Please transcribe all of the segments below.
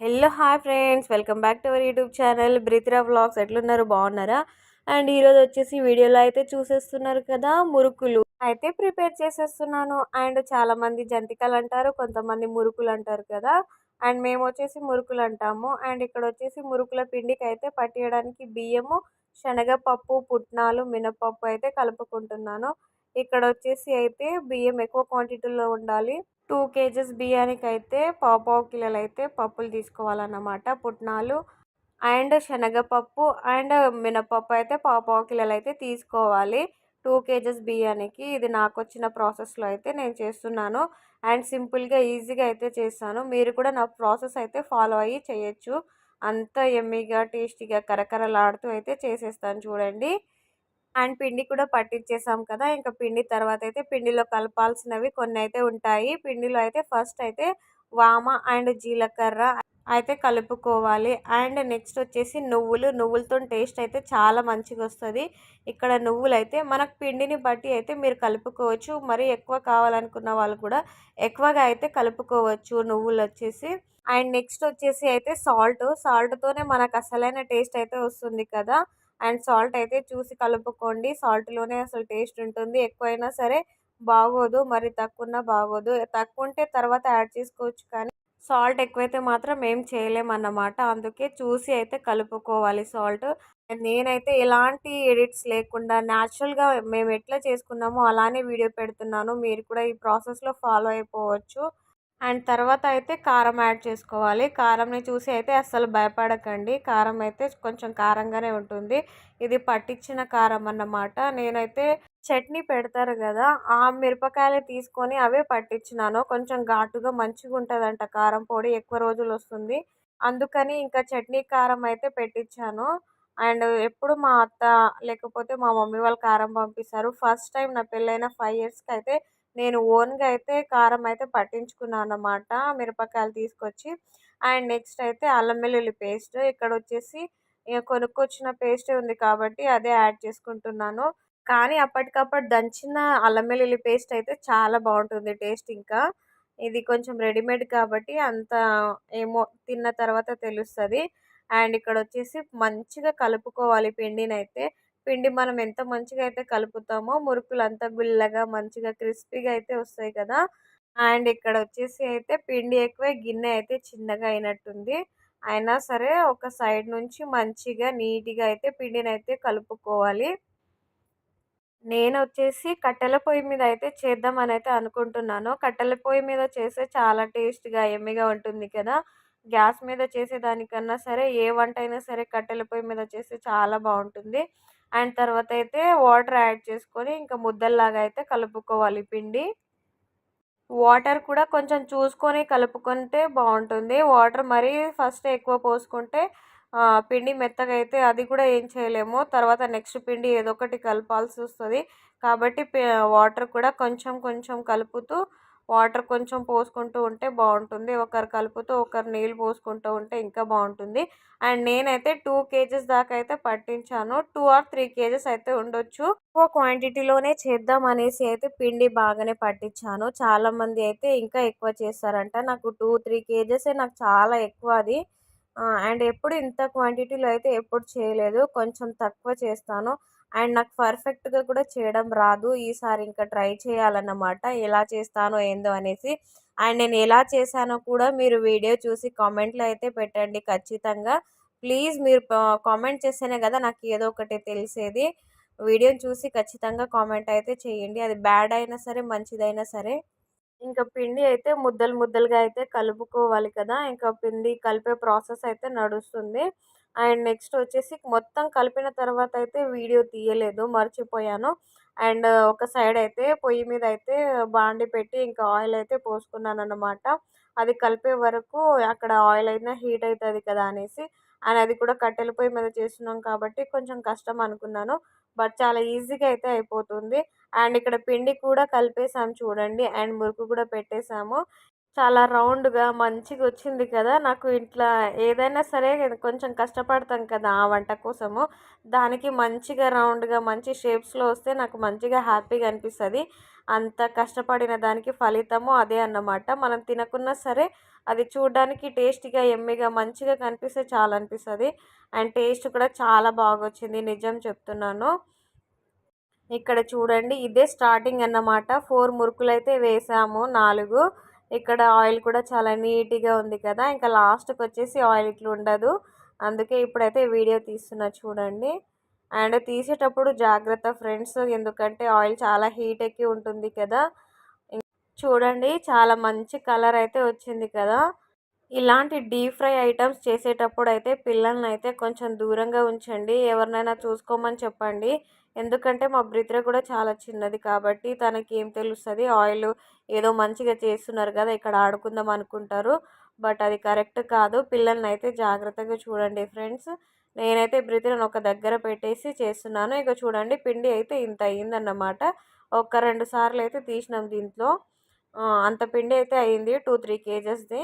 Hello hi friends. Welcome back to our YouTube channel. Brithra vlogs ఎట్లున్నారు? బాగున్నారా? And ఈరోజు వచ్చేసి వీడియోలో అయితే చూసేస్తున్నారు కదా మురుకులు. అయితే ప్రిపేర్ చేసేస్తున్నాను. అండ్ చాలామంది జంతికలు అంటారు కొంతమంది మురుకులు అంటారు కదా. అండ్ మేము వచ్చేసి మురుకులు అంటాము. అండ్ ఇక్కడ వచ్చేసి మురుకుల పిండికి అయితే పట్టియడానికి బియ్యము శనగపప్పు పుట్నాలు మినపప్పు అయితే కలుపుకుంటున్నాను. ఇక్కడ వచ్చేసి అయితే బియ్యం ఎక్కువ క్వాంటిటీలో ఉండాలి. టూ కేజెస్ బియ్యానికి అయితే పావు పావు కిలోలు అయితే పప్పులు తీసుకోవాలన్నమాట పుట్నాలు అండ్ శనగపప్పు అండ్ మినపప్పు అయితే పావు పావు కిలోలు అయితే తీసుకోవాలి. టూ కేజెస్ బియ్యానికి ఇది నాకు వచ్చిన ప్రాసెస్లో అయితే నేను చేస్తున్నాను అండ్ సింపుల్గా ఈజీగా అయితే చేస్తాను. మీరు కూడా నా ప్రాసెస్ అయితే ఫాలో అయ్యి చేయొచ్చు. అంత ఎమ్మీగా టేస్టీగా కరకరలాడుతూ అయితే చేసేస్తాను చూడండి. అండ్ పిండి కూడా పట్టించేసాం కదా! ఇంకా పిండి తర్వాత అయితే పిండిలో కలపాల్సినవి కొన్ని అయితే ఉంటాయి. పిండిలో అయితే ఫస్ట్ అయితే వామ అండ్ జీలకర్ర అయితే కలుపుకోవాలి. అండ్ నెక్స్ట్ వచ్చేసి నువ్వులు. నువ్వులతో టేస్ట్ అయితే చాలా మంచిగా వస్తుంది ఇక్కడ నువ్వులు అయితే మనకు పిండిని బట్టి అయితే మీరు కలుపుకోవచ్చు. మరి ఎక్కువ కావాలనుకున్న వాళ్ళు కూడా ఎక్కువగా అయితే కలుపుకోవచ్చు నువ్వులు వచ్చేసి అండ్ నెక్స్ట్ వచ్చేసి అయితే సాల్ట్. సాల్ట్తోనే మనకు అసలైన టేస్ట్ అయితే వస్తుంది కదా! అండ్ సాల్ట్ అయితే చూసి కలుపుకోండి. సాల్ట్లోనే అసలు టేస్ట్ ఉంటుంది. ఎక్కువైనా సరే బాగోదు. మరి తక్కువన్నా బాగోదు. తక్కువ ఉంటే తర్వాత యాడ్ చేసుకోవచ్చు కానీ సాల్ట్ ఎక్కువైతే మాత్రం ఏం చేయలేమన్నమాట. అందుకే చూసి అయితే కలుపుకోవాలి సాల్ట్. నేనైతే ఎలాంటి ఎడిట్స్ లేకుండా న్యాచురల్గా మేము ఎట్లా చేసుకున్నామో అలానే వీడియో పెడుతున్నాను. మీరు కూడా ఈ ప్రాసెస్లో ఫాలో అయిపోవచ్చు. అండ్ తర్వాత అయితే కారం యాడ్ చేసుకోవాలి. కారంని చూసి అయితే అస్సలు భయపడకండి. కారం అయితే కొంచెం కారంగానే ఉంటుంది. ఇది పట్టించిన కారం అన్నమాట. నేనైతే చట్నీ పెడతారు కదా ఆ మిరపకాయలు తీసుకొని అవే పట్టించినాను కొంచెం ఘాటుగా మంచిగా ఉంటుందంట కారం పొడి ఎక్కువ రోజులు వస్తుంది. అందుకని ఇంకా చట్నీ కారం అయితే పెట్టించాను అండ్ ఎప్పుడు మా అత్త లేకపోతే మా మమ్మీ వాళ్ళు కారం పంపిస్తారు. ఫస్ట్ టైం నా పెళ్ళైన ఫైవ్ ఇయర్స్కి అయితే నేను ఓన్గా అయితే కారం అయితే పట్టించుకున్నాను అన్నమాట మిరపకాయలు తీసుకొచ్చి. అండ్ నెక్స్ట్ అయితే అల్లం వెల్లుల్లి పేస్ట్. ఇక్కడ వచ్చేసి కొనుక్కొచ్చిన పేస్టే ఉంది కాబట్టి అదే యాడ్ చేసుకుంటున్నాను. కానీ అప్పటికప్పుడు దంచిన అల్లం వెల్లుల్లి పేస్ట్ అయితే చాలా బాగుంటుంది టేస్ట్ ఇంకా. ఇది కొంచెం రెడీమేడ్ కాబట్టి అంత ఏమో తిన్న తర్వాత తెలుస్తుంది. అండ్ ఇక్కడ వచ్చేసి మంచిగా కలుపుకోవాలి పిండిని అయితే పిండి మనం ఎంత మంచిగా అయితే కలుపుతామో మురుకులు అంతా గుల్లగా మంచిగా క్రిస్పీగా అయితే వస్తాయి కదా. అండ్ ఇక్కడ వచ్చేసి అయితే పిండి ఎక్కువ గిన్నె అయితే చిన్నగా అయినట్టుంది. అయినా సరే ఒక సైడ్ నుంచి మంచిగా నీట్గా అయితే పిండిని అయితే కలుపుకోవాలి. నేను వచ్చేసి కట్టెల పొయ్యి మీద అయితే చేద్దామని అయితే అనుకుంటున్నాను. కట్టెల పొయ్యి మీద చేస్తే చాలా టేస్ట్గా ఎమ్మిగా ఉంటుంది కదా. గ్యాస్ మీద చేసేదానికన్నా సరే ఏ వంట అయినా సరే కట్టెల పొయ్యి మీద చేస్తే చాలా బాగుంటుంది. అండ్ తర్వాత అయితే వాటర్ యాడ్ చేసుకొని ఇంకా ముద్దల్లాగా అయితే కలుపుకోవాలి పిండి. వాటర్ కూడా కొంచెం చూసుకొని కలుపుకుంటే బాగుంటుంది. వాటర్ మరీ ఫస్ట్ ఎక్కువ పోసుకుంటే పిండి మెత్తగా అయితే అది కూడా ఏం చేయలేము. తర్వాత నెక్స్ట్ పిండి ఏదో ఒకటి కలపాల్సి వస్తుంది. కాబట్టి వాటర్ కూడా కొంచెం కొంచెం కలుపుతూ వాటర్ కొంచెం పోసుకుంటూ ఉంటే బాగుంటుంది. ఒకరు కలుపుతూ ఒకరు నీళ్ళు పోసుకుంటూ ఉంటే ఇంకా బాగుంటుంది. అండ్ నేనైతే టూ కేజెస్ దాకా అయితే పట్టించాను. టూ ఆర్ త్రీ కేజెస్ అయితే ఉండొచ్చు. ఎక్కువ క్వాంటిటీలోనే చేద్దాం అనేసి అయితే పిండి బాగానే పట్టించాను. చాలా మంది అయితే ఇంకా ఎక్కువ చేస్తారంట. నాకు టూ త్రీ కేజెస్ నాకు చాలా ఎక్కువ అది. అండ్ ఎప్పుడు ఇంత క్వాంటిటీలో అయితే ఎప్పుడు చేయలేదు. కొంచెం తక్కువ చేస్తాను. అండ్ నాకు పర్ఫెక్ట్గా కూడా చేయడం రాదు. ఈసారి ఇంకా ట్రై చేయాలన్నమాట. ఎలా చేస్తానో ఏందో అనేసి. అండ్ నేను ఎలా చేశానో కూడా మీరు వీడియో చూసి కామెంట్లో అయితే పెట్టండి ఖచ్చితంగా. ప్లీజ్ మీరు కామెంట్ చేస్తేనే కదా నాకు ఏదో ఒకటి తెలిసేది. వీడియోని చూసి ఖచ్చితంగా కామెంట్ అయితే చేయండి. అది బ్యాడ్ అయినా సరే మంచిదైనా సరే. ఇంకా పిండి అయితే ముద్దలు ముద్దలుగా అయితే కలుపుకోవాలి కదా. ఇంకా పిండి కలిపే ప్రాసెస్ అయితే నడుస్తుంది. అండ్ నెక్స్ట్ వచ్చేసి మొత్తం కలిపిన తర్వాత అయితే వీడియో తీయలేదు మర్చిపోయాను. అండ్ ఒక సైడ్ అయితే పొయ్యి మీద అయితే బాండి పెట్టి ఇంకా ఆయిల్ అయితే పోసుకున్నాను అనమాట అది కలిపే వరకు అక్కడ ఆయిల్ అయినా హీట్ అవుతుంది కదా అనేసి అండ్ అది కూడా కట్టెల పొయ్యి మీద చేస్తున్నాం కాబట్టి కొంచెం కష్టం అనుకున్నాను. బట్ చాలా ఈజీగా అయితే అయిపోతుంది. అండ్ ఇక్కడ పిండి కూడా కలిపేసాము చూడండి అండ్ మురుకు కూడా పెట్టేసాము. చాలా రౌండ్గా మంచిగా వచ్చింది కదా! నాకు ఇట్లా ఏదైనా సరే కొంచెం కష్టపడతాం కదా ఆ వంట కోసము. దానికి మంచిగా రౌండ్గా మంచి షేప్స్లో వస్తే నాకు మంచిగా హ్యాపీగా అనిపిస్తుంది. అంత కష్టపడిన దానికి ఫలితము అదే అన్నమాట. మనం తినకున్నా సరే అది చూడడానికి టేస్టీగా ఎమ్మిగా మంచిగా కనిపిస్తే చాలా అనిపిస్తుంది. అండ్ టేస్ట్ కూడా చాలా బాగా వచ్చింది నిజం చెప్తున్నాను. ఇక్కడ చూడండి ఇదే స్టార్టింగ్ అన్నమాట. ఫోర్ మురుకులు అయితే వేసాము నాలుగు. ఇక్కడ ఆయిల్ కూడా చాలా నీట్గా ఉంది కదా! ఇంకా లాస్ట్కి వచ్చేసి ఆయిల్ ఇట్లా ఉండదు. అందుకే ఇప్పుడైతే వీడియో తీస్తున్నా చూడండి. అండ్ తీసేటప్పుడు జాగ్రత్త ఫ్రెండ్స్ ఎందుకంటే ఆయిల్ చాలా హీట్ ఎక్కి ఉంటుంది కదా! చూడండి చాలా మంచి కలర్ అయితే వచ్చింది కదా! ఇలాంటి డీప్ ఫ్రై ఐటమ్స్ చేసేటప్పుడు అయితే పిల్లల్ని అయితే కొంచెం దూరంగా ఉంచండి. ఎవరినైనా చూసుకోమని చెప్పండి. ఎందుకంటే మా బ్రిత్ర కూడా చాలా చిన్నది కాబట్టి తనకి ఏం తెలుస్తుంది ఆయిల్ ఏదో మంచిగా చేస్తున్నారు కదా ఇక్కడ ఆడుకుందాం అనుకుంటారు. బట్ అది కరెక్ట్ కాదు. పిల్లల్ని అయితే జాగ్రత్తగా చూడండి ఫ్రెండ్స్. నేనైతే బ్రిత్రను ఒక దగ్గర పెట్టేసి చేస్తున్నాను. ఇక చూడండి పిండి అయితే ఇంత అయ్యిందన్నమాట ఒక రెండు సార్లు అయితే తీసినాం దీంట్లో. అంత పిండి అయితే అయింది. Two three కేజెస్ది.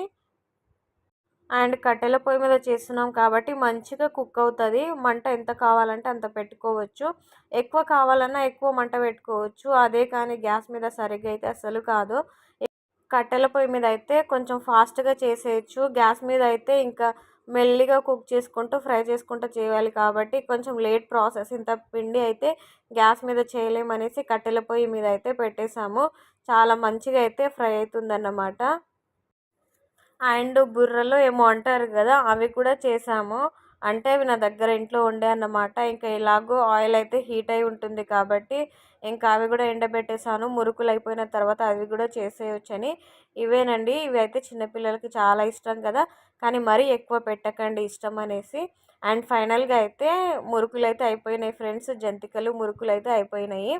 అండ్ కట్టెల పొయ్యి మీద చేస్తున్నాం కాబట్టి మంచిగా కుక్ అవుతుంది. మంట ఎంత కావాలంటే అంత పెట్టుకోవచ్చు. ఎక్కువ కావాలన్నా ఎక్కువ మంట పెట్టుకోవచ్చు. అదే కానీ గ్యాస్ మీద సరిగ్గా అయితే అసలు కాదు. కట్టెల పొయ్యి మీద అయితే కొంచెం ఫాస్ట్గా చేసేయచ్చు. గ్యాస్ మీద అయితే ఇంకా మెల్లిగా కుక్ చేసుకుంటూ ఫ్రై చేసుకుంటూ చేయాలి కాబట్టి కొంచెం లేట్ ప్రాసెస్. ఇంత పిండి అయితే గ్యాస్ మీద చేయలేమనేసి కట్టెల పొయ్యి మీద అయితే పెట్టేశాము. చాలా మంచిగా అయితే ఫ్రై అవుతుందన్నమాట. అండ్ బుర్రలు ఏమో అంటారు కదా అవి కూడా చేసాము అంటే అవి నా దగ్గర ఇంట్లో ఉండే అన్నమాట. ఇంకా ఎలాగో ఆయిల్ అయితే హీట్ అయి ఉంటుంది కాబట్టి ఇంకా అవి కూడా ఎండబెట్టేసాను మురుకులు అయిపోయిన తర్వాత అవి కూడా చేసేయొచ్చని. ఇవేనండి ఇవి అయితే చిన్నపిల్లలకి చాలా ఇష్టం కదా కానీ మరీ ఎక్కువ పెట్టకండి ఇష్టం అనేసి. అండ్ ఫైనల్గా అయితే మురుకులు అయితే అయిపోయినాయి ఫ్రెండ్స్. జంతికలు మురుకులు అయితే అయిపోయినాయి.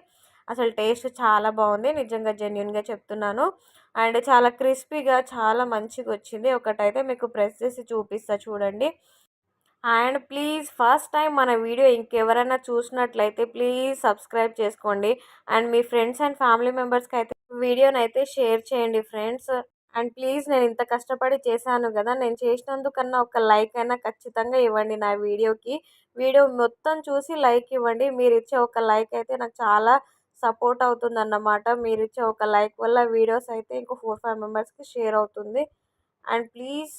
అసలు టేస్ట్ చాలా బాగుంది. నిజంగా జెన్యున్గా చెప్తున్నాను. అండ్ చాలా క్రిస్పీగా చాలా మంచిగా వచ్చింది. ఒకటైతే మీకు ప్రెస్ చేసి చూపిస్తా చూడండి. అండ్ ప్లీజ్ ఫస్ట్ టైం మన వీడియో ఇంకెవరైనా చూసినట్లయితే ప్లీజ్ సబ్స్క్రైబ్ చేసుకోండి. అండ్ మీ ఫ్రెండ్స్ అండ్ ఫ్యామిలీ మెంబర్స్కి అయితే వీడియోని అయితే షేర్ చేయండి ఫ్రెండ్స్. అండ్ ప్లీజ్ నేను ఇంత కష్టపడి చేశాను కదా నేను చేసినందుకన్నా ఒక లైక్ అయినా ఖచ్చితంగా ఇవ్వండి నా వీడియోకి. వీడియో మొత్తం చూసి లైక్ ఇవ్వండి. మీరు ఇచ్చే ఒక లైక్ అయితే నాకు చాలా సపోర్ట్ అవుతుంది అన్నమాట మీరు ఇచ్చే ఒక లైక్ వల్ల వీడియోస్ అయితే ఇంకో ఫోర్ ఫైవ్ మెంబర్స్కి షేర్ అవుతుంది. అండ్ ప్లీజ్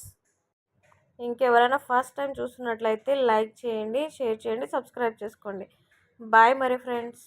ఇంకెవరైనా ఫస్ట్ టైం చూస్తున్నట్లయితే లైక్ చేయండి షేర్ చేయండి సబ్స్క్రైబ్ చేసుకోండి. బాయ్ మరి ఫ్రెండ్స్.